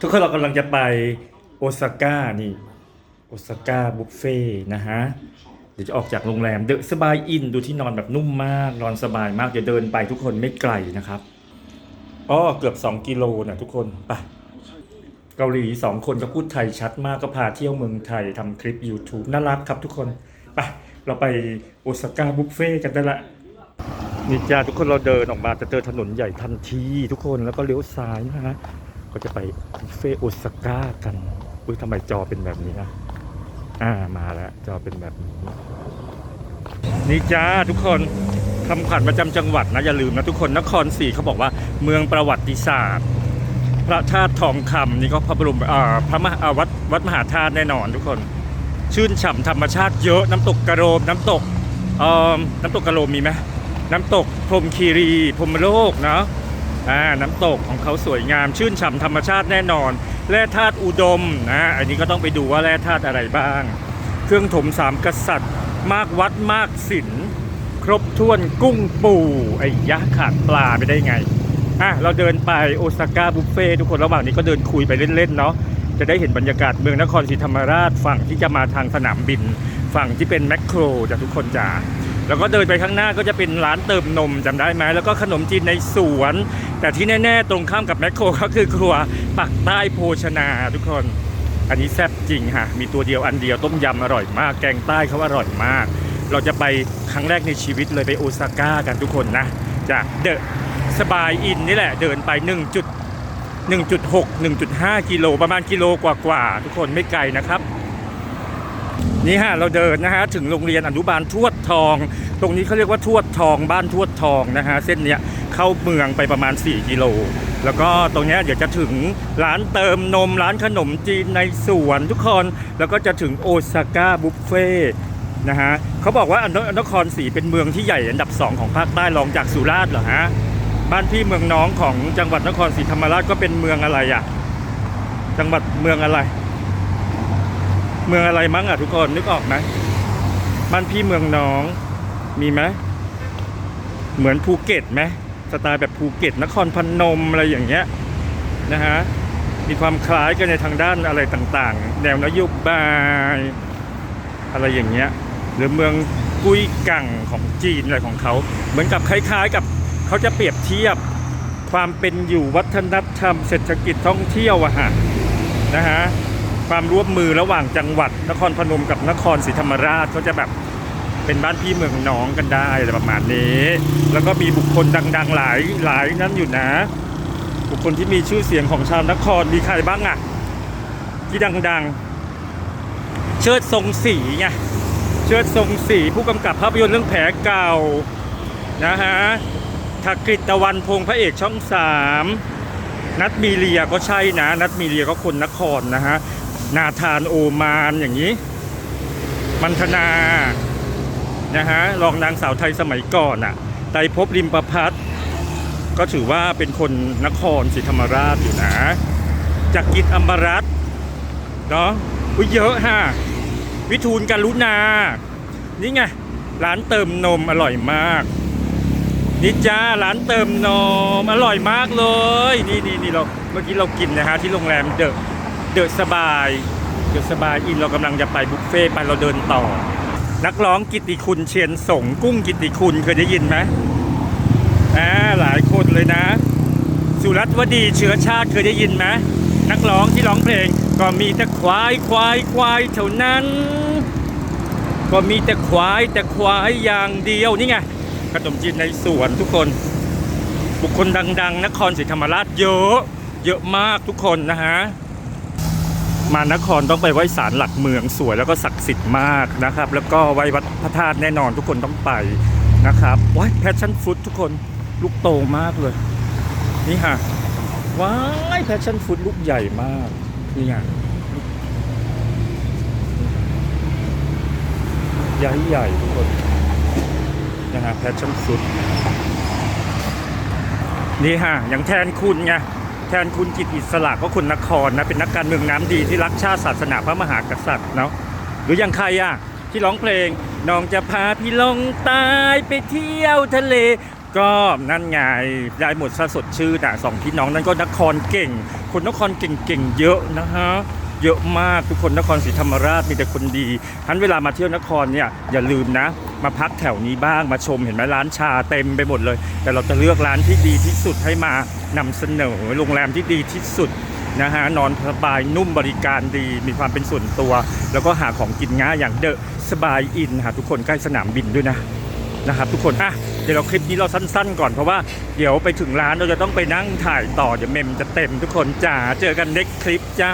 ทุกคนเรากำลังจะไปโอซาก้านี่โอซาก้าบุฟเฟ่นะฮะเดี๋ยวจะออกจากโรงแรมเดอะสบายอินดูที่นอนแบบนุ่มมาก นอนสบายมากจะเดินไปทุกคนไม่ไกลนะครับอ๋อเกือบ 2 กิโลนะทุกคนไปเกาหลี2คนก็พูดไทยชัดมากก็พาเที่ยวเมืองไทยทำคลิป YouTube น่ารักครับทุกคนไปเราไปโอซาก้าบุฟเฟ่กันได้ละนี่จ้าทุกคนเราเดินออกมาจะเจอถนนใหญ่ทันทีทุกคนแล้วก็เลี้ยวซ้ายนะฮะ ก็จะไปบุฟเฟ่โอซาก้ากัน อุ้ยทำไมจอเป็นแบบนี้นะ อ่ามาแล้ว จอเป็นแบบนี้ นี่จ้าทุกคนคำขวัญประจำจังหวัดนะอย่าลืมนะทุกคนนครศรีเขาบอกว่าเมืองประวัติศาสตร์ พระธาตุทองคำนี่ก็พระบรมอ่าพระมหาวัดวัดมหาธาตุแน่นอนทุกคน ชื่นฉ่ำธรรมชาติเยอะน้ำตกกระโรมน้ำตกเอ่อน้ำตกกระโรมมีไหมน้ำตกพรมคีรีพรมโลกเนาะ อ่าน้ำตกของเขาสวยงาม ชื่นฉ่ำธรรมชาติแน่นอน แร่ธาตุอุดมนะอันนี้ก็ต้องไปดูว่าแร่ธาตุอะไรบ้าง เครื่องถมสามกษัตริย์ มากวัดมากศิลครบถ้วนกุ้งปูไอ้ยะขาดปลาไปได้ไงอะเราเดินไปโอซาก้าบุฟเฟ่ทุกคนระหว่างนี้ก็เดินคุยไปเล่นๆเนาะจะได้เห็นบรรยากาศเมืองนครศรีธรรมราชฝั่งที่จะมาทางสนามบิน ฝั่งที่เป็นแมคโครจากทุกคนจ๋า แล้วก็เดินไปข้างหน้าก็จะเป็นร้านเติมนมจำได้ไหมแล้วก็ขนมจีนในสวน แต่ที่แน่ๆตรงข้ามกับแมคโครก็คือครัวปักใต้โภชนาทุกคน อันนี้แซ่บจริงฮะมีตัวเดียวอันเดียวต้มยำอร่อยมาก แกงใต้เขาอร่อยมาก เราจะไปครั้งแรกในชีวิตเลยไปโอซาก้ากันทุกคนนะจากเดอะสบายอินนี่แหละเดินไป1จุด1.6 1.5 กิโลประมาณกิโลกว่าๆทุกคนไม่ไกลนะครับ นี่ฮะเราเดินนะฮะถึงโรงเรียนอนุบาลทวดทอง ตรงนี้เขาเรียกว่าทวดทองบ้านทวดทองนะฮะเส้นเนี้ยเข้าเมืองไปประมาณ 4 กิโล แล้วก็ตรงเนี้ยเดี๋ยวจะถึงร้านเติมนมร้านขนมจีนในสวนทุกคน แล้วก็จะถึงโอซาก้าบุฟเฟ่นะฮะเขาบอกว่าอนนครศรีเป็นเมืองที่ใหญ่อันดับ 2 ของภาคใต้รองจากสุราษฎร์เหรอฮะบ้านพี่เมืองน้องของจังหวัดนครศรีธรรมราชก็เป็นเมืองอะไรอะจังหวัดเมืองอะไร เมืองอะไรมั้งอะทุกคนนึกออกไหมบ้านพี่เมืองน้องมีไหมเหมือนภูเก็ตไหมสไตล์แบบภูเก็ตนครพนมอะไรอย่างเงี้ยนะฮะมีความคล้ายกันในทางด้านอะไรต่างๆ แนวนโยบายอะไรอย่างเงี้ยหรือเมืองกุ้ยกังของจีนอะไรของเขา เหมือนกับคล้ายๆกับเขาจะเปรียบเทียบความเป็นอยู่วัฒนธรรมเศรษฐกิจท่องเที่ยวอะฮะนะฮะ ความร่วมมือระหว่างจังหวัด นครพนมกับนครศรีธรรมราชเขาจะแบบเป็นบ้านพี่เมืองน้องกันได้อะไรประมาณนี้ แล้วก็มีบุคคลดัง ๆ หลายหลายนั้นอยู่นะ บุคคลที่มีชื่อเสียงของชาวนครมีใครบ้างอะที่ดัง ๆ เชิดทรงศรีไงเชิดทรงศรีผู้กำกับภาพยนตร์เรื่องแผลเก่านะฮะทักกฤตตะวันพงพระเอกช่องสามนัดมีเลียก็ใช่นะ นัดมีเลียก็คนนครนะฮะ นาธานโอมานอย่างนี้ มันธนานะฮะรองนางสาวไทยสมัยก่อนอะ่ะไตรภพริมประพัฒน์ก็ถือว่าเป็นคนนครศรีธรรมราชอยู่นะจากกิจอมรัตเนาะอุ้ยเยอะฮะวิทูลการุณา นี่ไง ร้านเติมนมอร่อยมาก นี่จ้าร้านเติมนมอร่อยมากเลย นี่นี่นี่เราเมื่อกี้เรากินนะฮะที่โรงแรมเดอะ เดอะสบายเดอะสบายอินเรากำลังจะไปบุฟเฟ่ไปเราเดินต่อ นักร้องกิติคุณเชียนสงกุ้งกิติคุณเคยได้ยินไหมอ่าหลายคนเลยนะ สุรัตน์วดีเชื้อชาติเคยได้ยินไหมนักร้องที่ร้องเพลงก็มีแต่ควายควายควายเท่านั้น ก็มีแต่ควายแต่ควายอย่างเดียวนี่ไงขนมจีนในสวนทุกคน บุคคลดัง ๆ นครศรีธรรมราชเยอะ เยอะมากทุกคนนะฮะ มานครต้องไปไหว้ศาลหลักเมืองสวยแล้วก็ศักดิ์สิทธิ์มากนะครับ แล้วก็ไหว้วัดพระธาตุแน่นอนทุกคนต้องไปนะครับว้ายแพชชั่นฟรุตทุกคนลูกโตมากเลย นี่ฮะว้ายแพชชั่นฟรุตลูกใหญ่มากนี่ไงใหญ่ใหญ่ทุกคนนะฮะแพชชั่นฟรุตนี่ฮะอย่างแทนคุณไง แทนคุณจิตอิสระก็คุณนครนะเป็นนักการเมืองน้ำดีที่รักชาติศาสนาพระมหากษัตริย์เนาะหรืออย่างใครอะที่ร้องเพลงน้องจะพาพี่ลงตายไปเที่ยวทะเล ก็นั่นไงได้หมดซะสดชื่นอะสองพี่น้องนั่นก็นครเก่ง คนนครเก่งๆเยอะนะฮะ เยอะมากทุกคนนครศรีธรรมราชมีแต่คนดีทันเวลามาเที่ยวนครเนี่ยอย่าลืมนะ มาพักแถวนี้บ้างมาชมเห็นไหมร้านชาเต็มไปหมดเลย แต่เราจะเลือกร้านที่ดีที่สุดให้มานำเสนอโรงแรมที่ดีที่สุดนะฮะนอนสบายนุ่มบริการดีมีความเป็นส่วนตัว แล้วก็หาของกินง่ายอย่างเดอะสบายอินหาทุกคนใกล้สนามบินด้วยนะนะครับทุกคนอะเดี๋ยวเราคลิปนี้เราสั้นๆก่อนเพราะว่าเดี๋ยวไปถึงร้านเราจะต้องไปนั่งถ่ายต่อเดี๋ยวเมมจะเต็มทุกคนจ้าเจอกันเน็กคลิปจ้า